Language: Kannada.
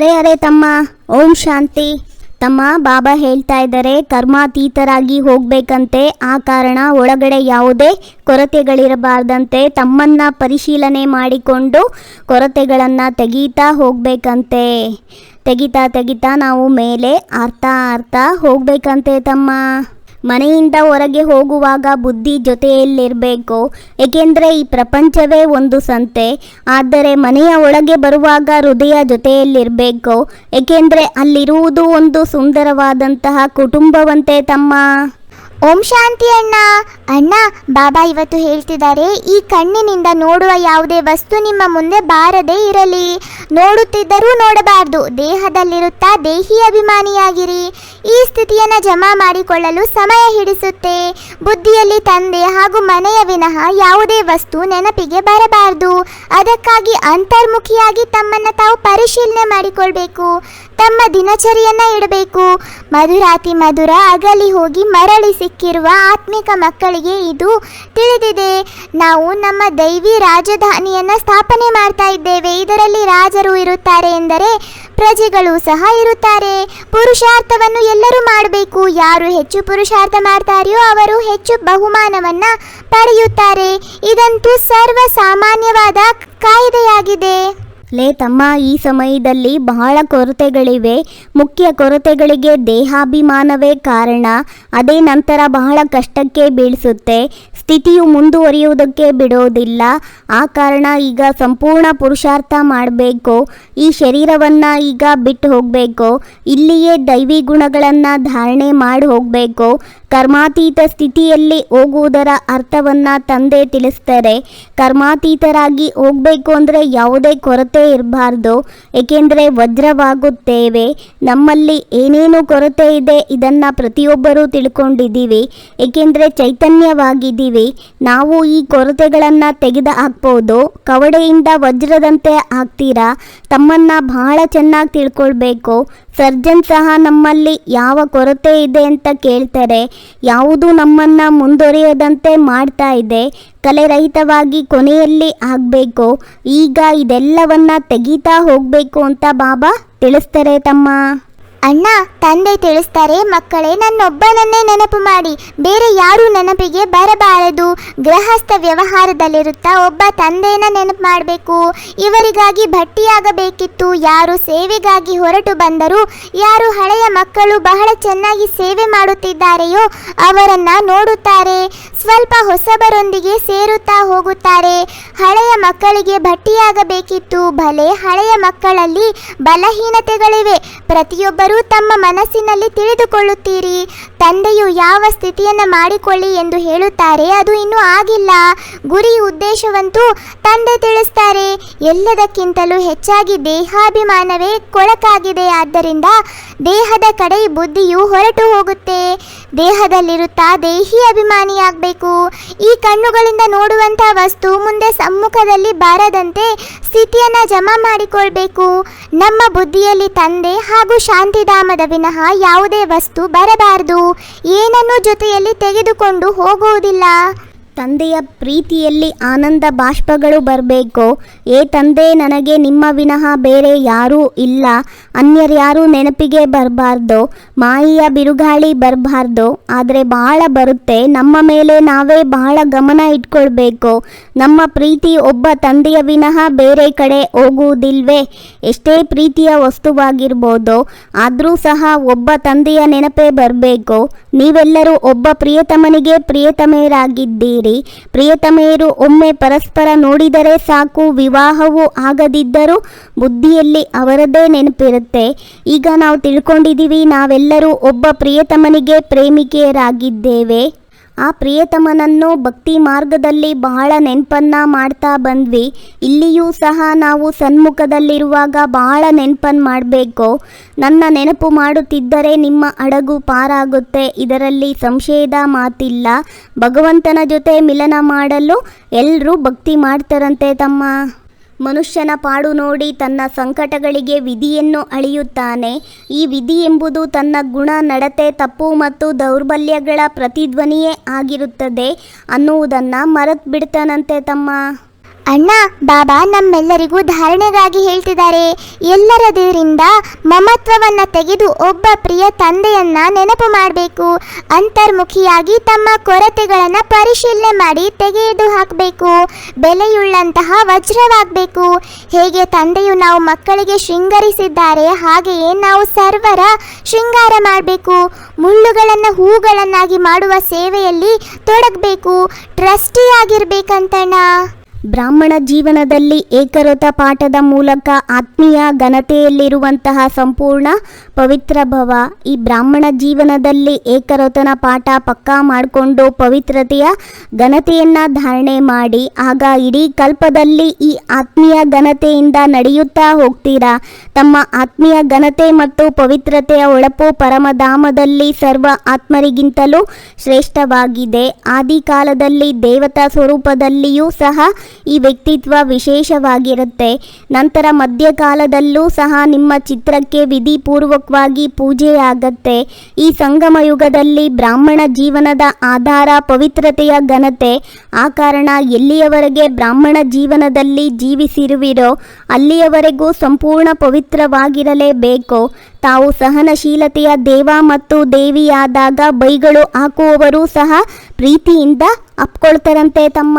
ಅರೆ ಅರೆ ತಮ್ಮ, ಓಂ ಶಾಂತಿ. ತಮ್ಮ ಬಾಬಾ ಹೇಳ್ತಾ ಇದ್ದಾರೆ, ಕರ್ಮಾತೀತರಾಗಿ ಹೋಗ್ಬೇಕಂತೆ. ಆ ಕಾರಣ ಒಳಗಡೆ ಯಾವುದೇ ಕೊರತೆಗಳಿರಬಾರ್ದಂತೆ ತಮ್ಮನ್ನ ಪರಿಶೀಲನೆ ಮಾಡಿಕೊಂಡು ಕೊರತೆಗಳನ್ನು ತೆಗೀತಾ ಹೋಗ್ಬೇಕಂತೆ. ತೆಗಿತಾ ತೆಗಿತಾ ನಾವು ಮೇಲೆ ಅರ್ಥ ಅರ್ಥ ಹೋಗ್ಬೇಕಂತೆ ತಮ್ಮ. ಮನೆಯಿಂದ ಹೊರಗೆ ಹೋಗುವಾಗ ಬುದ್ಧಿ ಜೊತೆಯಲ್ಲಿರಬೇಕು. ಏಕೆಂದರೆ ಈ ಪ್ರಪಂಚವೇ ಒಂದು ಸಂತೆ. ಆದರೆ ಮನೆಯ ಒಳಗೆ ಬರುವಾಗ ಹೃದಯ ಜೊತೆಯಲ್ಲಿರಬೇಕು. ಏಕೆಂದರೆ ಅಲ್ಲಿರುವುದು ಒಂದು ಸುಂದರವಾದಂತಹ ಕುಟುಂಬವಂತೆ ತಮ್ಮ ಓಂ ಶಾಂತಿ ಅಣ್ಣ. ಅಣ್ಣ, ಬಾಬಾ ಇವತ್ತು ಹೇಳ್ತಿದ್ದಾರೆ, ಈ ಕಣ್ಣಿನಿಂದ ನೋಡುವ ಯಾವುದೇ ವಸ್ತು ನಿಮ್ಮ ಮುಂದೆ ಬಾರದೇ ಇರಲಿ. ನೋಡುತ್ತಿದ್ದರೂ ನೋಡಬಾರದು, ದೇಹದಲ್ಲಿರುತ್ತಾ ದೇಹಿ ಅಭಿಮಾನಿಯಾಗಿರಿ. ಈ ಸ್ಥಿತಿಯನ್ನು ಜಮಾ ಮಾಡಿಕೊಳ್ಳಲು ಸಮಯ ಹಿಡಿಸುತ್ತೆ. ಬುದ್ಧಿಯಲ್ಲಿ ತಂದೆ ಹಾಗೂ ಮನೆಯ ವಿನಃ ಯಾವುದೇ ವಸ್ತು ನೆನಪಿಗೆ ಬರಬಾರದು. ಅದಕ್ಕಾಗಿ ಅಂತರ್ಮುಖಿಯಾಗಿ ತಮ್ಮನ್ನು ತಾವು ಪರಿಶೀಲನೆ ಮಾಡಿಕೊಳ್ಬೇಕು. ತಮ್ಮ ದಿನಚರಿಯನ್ನ ಇಡಬೇಕು. ಮಧುರಾತಿ ಮಧುರ ಅಗಲಿ ಹೋಗಿ ಮರಳಿ ಸಿಕ್ಕಿರುವ ಆತ್ಮಿಕ ಮಕ್ಕಳಿಗೆ ಇದು ತಿಳಿದಿದೆ. ನಾವು ನಮ್ಮ ದೈವಿ ರಾಜಧಾನಿಯನ್ನ ಸ್ಥಾಪನೆ ಮಾಡ್ತಾ ಇದ್ದೇವೆ. ಇದರಲ್ಲಿ ರಾಜರು ಇರುತ್ತಾರೆ ಎಂದರೆ ಪ್ರಜೆಗಳು ಸಹ ಇರುತ್ತಾರೆ. ಪುರುಷಾರ್ಥವನ್ನು ಎಲ್ಲರೂ ಮಾಡಬೇಕು. ಯಾರು ಹೆಚ್ಚು ಪುರುಷಾರ್ಥ ಮಾಡ್ತಾರೆಯೋ ಅವರು ಹೆಚ್ಚು ಬಹುಮಾನವನ್ನ ಪಡೆಯುತ್ತಾರೆ. ಇದಂತೂ ಸರ್ವ ಸಾಮಾನ್ಯವಾದ ಕಾಯ್ದೆಯಾಗಿದೆ. ಲೇ ತಮ್ಮ, ಈ ಸಮಯದಲ್ಲಿ ಬಹಳ ಕೊರತೆಗಳಿವೆ. ಮುಖ್ಯ ಕೊರತೆಗಳಿಗೆ ದೇಹಾಭಿಮಾನವೇ ಕಾರಣ. ಅದೇ ನಂತರ ಬಹಳ ಕಷ್ಟಕ್ಕೆ ಬೀಳಿಸುತ್ತೆ. ಸ್ಥಿತಿಯು ಮುಂದುವರಿಯುವುದಕ್ಕೆ ಬಿಡೋದಿಲ್ಲ. ಆ ಕಾರಣ ಈಗ ಸಂಪೂರ್ಣ ಪುರುಷಾರ್ಥ ಮಾಡಬೇಕು. ಈ ಶರೀರವನ್ನು ಈಗ ಬಿಟ್ಟು ಹೋಗಬೇಕು. ಇಲ್ಲಿಯೇ ದೈವಿ ಗುಣಗಳನ್ನು ಧಾರಣೆ ಮಾಡಿ ಹೋಗಬೇಕು. ಕರ್ಮಾತೀತ ಸ್ಥಿತಿಯಲ್ಲಿ ಹೋಗುವುದರ ಅರ್ಥವನ್ನು ತಂದೆ ತಿಳಿಸ್ತಾರೆ. ಕರ್ಮಾತೀತರಾಗಿ ಹೋಗಬೇಕು ಅಂದರೆ ಯಾವುದೇ ಕೊರತೆ ಇರಬಾರ್ದು. ಏಕೆಂದರೆ ವಜ್ರವಾಗುತ್ತೇವೆ. ನಮ್ಮಲ್ಲಿ ಏನೇನು ಕೊರತೆ ಇದೆ ಇದನ್ನು ಪ್ರತಿಯೊಬ್ಬರೂ ತಿಳ್ಕೊಂಡಿದ್ದೀವಿ. ಏಕೆಂದರೆ ಚೈತನ್ಯವಾಗಿದ್ದೀವಿ. ನಾವು ಈ ಕೊರತೆಗಳನ್ನು ತೆಗೆದು ಹಾಕ್ಬೋದು ಕವಡೆಯಿಂದ ವಜ್ರದಂತೆ ಹಾಕ್ತೀರಾ? ತಮ್ಮನ್ನು ಬಹಳ ಚೆನ್ನಾಗಿ ತಿಳ್ಕೊಳ್ಬೇಕು. ಸರ್ಜನ್ ಸಹ ನಮ್ಮಲ್ಲಿ ಯಾವ ಕೊರತೆ ಇದೆ ಅಂತ ಕೇಳ್ತಾರೆ. ಯಾವುದು ನಮ್ಮನ್ನು ಮುಂದುವರಿಯದಂತೆ ಮಾಡ್ತಾ ಇದೆ. ಕಲೆರಹಿತವಾಗಿ ಕೊನೆಯಲ್ಲಿ ಆಗಬೇಕು. ಈಗ ಇದೆಲ್ಲವನ್ನ ತೆಗೀತಾ ಹೋಗಬೇಕು ಅಂತ ಬಾಬಾ ತಿಳಿಸ್ತಾರೆ ತಮ್ಮ. ಅಣ್ಣ ತಂದೆ ತಿಳಿಸ್ತಾರೆ ಮಕ್ಕಳೇ ನನ್ನೊಬ್ಬನನ್ನೇ ನೆನಪು ಮಾಡಿ. ಬೇರೆ ಯಾರೂ ನೆನಪಿಗೆ ಬರಬಾರದು. ಗೃಹಸ್ಥ ವ್ಯವಹಾರದಲ್ಲಿರುತ್ತಾ ಒಬ್ಬ ತಂದೆಯನ್ನ ನೆನಪು ಮಾಡಬೇಕು. ಇವರಿಗಾಗಿ ಭಟ್ಟಿಯಾಗಬೇಕಿತ್ತು. ಯಾರು ಸೇವೆಗಾಗಿ ಹೊರಟು ಬಂದರೂ, ಯಾರು ಹಳೆಯ ಮಕ್ಕಳು ಬಹಳ ಚೆನ್ನಾಗಿ ಸೇವೆ ಮಾಡುತ್ತಿದ್ದಾರೆಯೋ ಅವರನ್ನ ನೋಡುತ್ತಾರೆ. ಸ್ವಲ್ಪ ಹೊಸಬರೊಂದಿಗೆ ಸೇರುತ್ತಾ ಹೋಗುತ್ತಾರೆ. ಹಳೆಯ ಮಕ್ಕಳಿಗೆ ಭಟ್ಟಿಯಾಗಬೇಕಿತ್ತು. ಭಲೆ ಹಳೆಯ ಮಕ್ಕಳಲ್ಲಿ ಬಲಹೀನತೆಗಳಿವೆ. ಪ್ರತಿಯೊಬ್ಬರೂ ತಮ್ಮ ಮನಸ್ಸಿನಲ್ಲಿ ತಿಳಿದುಕೊಳ್ಳುತ್ತೀರಿ. ತಂದೆಯು ಯಾವ ಸ್ಥಿತಿಯನ್ನು ಮಾಡಿಕೊಳ್ಳಿ ಎಂದು ಹೇಳುತ್ತಾರೆ, ಅದು ಇನ್ನೂ ಆಗಿಲ್ಲ. ಗುರಿ ಉದ್ದೇಶವಂತೂ ತಂದೆ ತಿಳಿಸ್ತಾರೆ. ಎಲ್ಲದಕ್ಕಿಂತಲೂ ಹೆಚ್ಚಾಗಿ ದೇಹಾಭಿಮಾನವೇ ಕೊಳಕಾಗಿದೆ. ಆದ್ದರಿಂದ ದೇಹದ ಕಡೆ ಬುದ್ಧಿಯು ಹೊರಟು ಹೋಗುತ್ತೆ. ದೇಹದಲ್ಲಿರುತ್ತಾ ದೇಹಿ ಅಭಿಮಾನಿಯಾಗಬೇಕು. ಈ ಕಣ್ಣುಗಳಿಂದ ನೋಡುವಂಥ ವಸ್ತು ಮುಂದೆ ಸಮ್ಮುಖದಲ್ಲಿ ಬಾರದಂತೆ ಸ್ಥಿತಿಯನ್ನು ಜಮಾ ಮಾಡಿಕೊಳ್ಬೇಕು. ನಮ್ಮ ಬುದ್ಧಿಯಲ್ಲಿ ತಂದೆ ಹಾಗೂ ಶಾಂತಿಧಾಮದ ವಿನಃ ಯಾವುದೇ ವಸ್ತು ಬರಬಾರದು. ಏನನ್ನೂ ಜೊತೆಯಲ್ಲಿ ತೆಗೆದುಕೊಂಡು ಹೋಗುವುದಿಲ್ಲ. ತಂದೆಯ ಪ್ರೀತಿಯಲ್ಲಿ ಆನಂದ ಬಾಷ್ಪಗಳು ಬರಬೇಕು. ಏ ತಂದೆ, ನನಗೆ ನಿಮ್ಮ ವಿನಃ ಬೇರೆ ಯಾರೂ ಇಲ್ಲ. ಅನ್ಯರ್ಯಾರೂ ನೆನಪಿಗೆ ಬರಬಾರ್ದು. ಮಾಯಿಯ ಬಿರುಗಾಳಿ ಬರಬಾರ್ದು. ಆದರೆ ಬಹಳ ಬರುತ್ತೆ. ನಮ್ಮ ಮೇಲೆ ನಾವೇ ಬಹಳ ಗಮನ ಇಟ್ಕೊಳ್ಬೇಕು. ನಮ್ಮ ಪ್ರೀತಿ ಒಬ್ಬ ತಂದೆಯ ವಿನಃ ಬೇರೆ ಕಡೆ ಹೋಗುವುದಿಲ್ವೇ? ಎಷ್ಟೇ ಪ್ರೀತಿಯ ವಸ್ತುವಾಗಿರ್ಬೋದು, ಆದರೂ ಸಹ ಒಬ್ಬ ತಂದೆಯ ನೆನಪೇ ಬರಬೇಕು. ನೀವೆಲ್ಲರೂ ಒಬ್ಬ ಪ್ರಿಯತಮನಿಗೆ ಪ್ರಿಯತಮೆಯರಾಗಿದ್ದೀರಿ. ಪ್ರಿಯತಮೆಯರು ಒಮ್ಮೆ ಪರಸ್ಪರ ನೋಡಿದರೆ ಸಾಕು, ವಿವಾಹವು ಆಗದಿದ್ದರೂ ಬುದ್ಧಿಯಲ್ಲಿ ಅವರದೇ ನೆನಪಿರುತ್ತೆ. ಈಗ ನಾವು ತಿಳ್ಕೊಂಡಿದ್ದೀವಿ, ನಾವೆಲ್ಲರೂ ಒಬ್ಬ ಪ್ರಿಯತಮನಿಗೆ ಪ್ರೇಮಿಕೆಯರಾಗಿದ್ದೇವೆ. ಆ ಪ್ರಿಯತಮನನ್ನು ಭಕ್ತಿ ಮಾರ್ಗದಲ್ಲಿ ಬಹಳ ನೆನಪನ್ನ ಮಾಡ್ತಾ ಬಂದ್ವಿ. ಇಲ್ಲಿಯೂ ಸಹ ನಾವು ಸನ್ಮುಖದಲ್ಲಿರುವಾಗ ಬಹಳ ನೆನಪನ್ನು ಮಾಡಬೇಕು. ನನ್ನ ನೆನಪು ಮಾಡುತ್ತಿದ್ದರೆ ನಿಮ್ಮ ಅಡಗು ಪಾರಾಗುತ್ತೆ. ಇದರಲ್ಲಿ ಸಂಶಯದ ಮಾತಿಲ್ಲ. ಭಗವಂತನ ಜೊತೆ ಮಿಲನ ಮಾಡಲು ಎಲ್ಲರೂ ಭಕ್ತಿ ಮಾಡ್ತಾರಂತೆ ತಮ್ಮ ಮನುಷ್ಯನ ಪಾಡು ನೋಡಿ ತನ್ನ ಸಂಕಟಗಳಿಗೆ ವಿಧಿಯನ್ನು ಅಳೆಯುತ್ತಾನೆ. ಈ ವಿಧಿ ಎಂಬುದು ತನ್ನ ಗುಣ, ನಡತೆ, ತಪ್ಪು ಮತ್ತು ದೌರ್ಬಲ್ಯಗಳ ಪ್ರತಿಧ್ವನಿಯೇ ಆಗಿರುತ್ತದೆ ಅನ್ನುವುದನ್ನು ಮರೆತು ಬಿಡ್ತಾನಂತೆ ತಮ್ಮ. ಅಣ್ಣ, ಬಾಬಾ ನಮ್ಮೆಲ್ಲರಿಗೂ ಧಾರಣೆಗಾಗಿ ಹೇಳ್ತಿದ್ದಾರೆ. ಎಲ್ಲರದರಿಂದ ಮಮತ್ವವನ್ನ ತೆಗೆದು ಒಬ್ಬ ಪ್ರಿಯ ತಂದೆಯನ್ನ ನೆನಪು ಮಾಡಬೇಕು. ಅಂತರ್ಮುಖಿಯಾಗಿ ತಮ್ಮ ಕೊರತೆಗಳನ್ನು ಪರಿಶೀಲನೆ ಮಾಡಿ ತೆಗೆದು ಹಾಕಬೇಕು. ಬೆಲೆಯುಳ್ಳಂತಹ ವಜ್ರವಾಗಬೇಕು. ಹೇಗೆ ತಂದೆಯು ನಾವು ಮಕ್ಕಳಿಗೆ ಶೃಂಗರಿಸಿದ್ದಾರೆ, ಹಾಗೆಯೇ ನಾವು ಸರ್ವರ ಶೃಂಗಾರ ಮಾಡಬೇಕು. ಮುಳ್ಳುಗಳನ್ನು ಹೂಗಳನ್ನಾಗಿ ಮಾಡುವ ಸೇವೆಯಲ್ಲಿ ತೊಡಗಬೇಕು. ಟ್ರಸ್ಟಿ ಆಗಿರ್ಬೇಕಂತಣ್ಣ ಬ್ರಾಹ್ಮಣ ಜೀವನದಲ್ಲಿ ಏಕರತ ಪಾಠದ ಮೂಲಕ ಆತ್ಮೀಯ ಘನತೆಯಲ್ಲಿರುವಂತಹ ಸಂಪೂರ್ಣ ಪವಿತ್ರ ಭವ. ಈ ಬ್ರಾಹ್ಮಣ ಜೀವನದಲ್ಲಿ ಏಕರತನ ಪಾಠ ಪಕ್ಕಾ ಮಾಡಿಕೊಂಡು ಪವಿತ್ರತೆಯ ಘನತೆಯನ್ನು ಧಾರಣೆ ಮಾಡಿ, ಆಗ ಇಡೀ ಕಲ್ಪದಲ್ಲಿ ಈ ಆತ್ಮೀಯ ಘನತೆಯಿಂದ ನಡೆಯುತ್ತಾ ಹೋಗ್ತೀರಾ? ತಮ್ಮ ಆತ್ಮೀಯ ಘನತೆ ಮತ್ತು ಪವಿತ್ರತೆಯ ಒಳಪು ಪರಮಧಾಮದಲ್ಲಿ ಸರ್ವ ಆತ್ಮರಿಗಿಂತಲೂ ಶ್ರೇಷ್ಠವಾಗಿದೆ. ಆದಿಕಾಲದಲ್ಲಿ ದೇವತಾ ಸ್ವರೂಪದಲ್ಲಿಯೂ ಸಹ ಈ ವ್ಯಕ್ತಿತ್ವ ವಿಶೇಷವಾಗಿರುತ್ತೆ. ನಂತರ ಮಧ್ಯಕಾಲದಲ್ಲೂ ಸಹ ನಿಮ್ಮ ಚಿತ್ರಕ್ಕೆ ವಿಧಿಪೂರ್ವಕವಾಗಿ ಪೂಜೆಯಾಗತ್ತೆ. ಈ ಸಂಗಮ ಯುಗದಲ್ಲಿ ಬ್ರಾಹ್ಮಣ ಜೀವನದ ಆಧಾರ ಪವಿತ್ರತೆಯ ಘನತೆ. ಆ ಕಾರಣ ಎಲ್ಲಿಯವರೆಗೆ ಬ್ರಾಹ್ಮಣ ಜೀವನದಲ್ಲಿ ಜೀವಿಸಿರುವಿರೋ, ಅಲ್ಲಿಯವರೆಗೂ ಸಂಪೂರ್ಣ ಪವಿತ್ರವಾಗಿರಲೇಬೇಕು. ತಾವು ಸಹನಶೀಲತೆಯ ದೇವ ಮತ್ತು ದೇವಿಯಾದಾಗ ಬೈಗಳು ಹಾಕುವವರು ಸಹ ಪ್ರೀತಿಯಿಂದ ಅಪ್ಕೊಳ್ತಾರಂತೆ ತಮ್ಮ.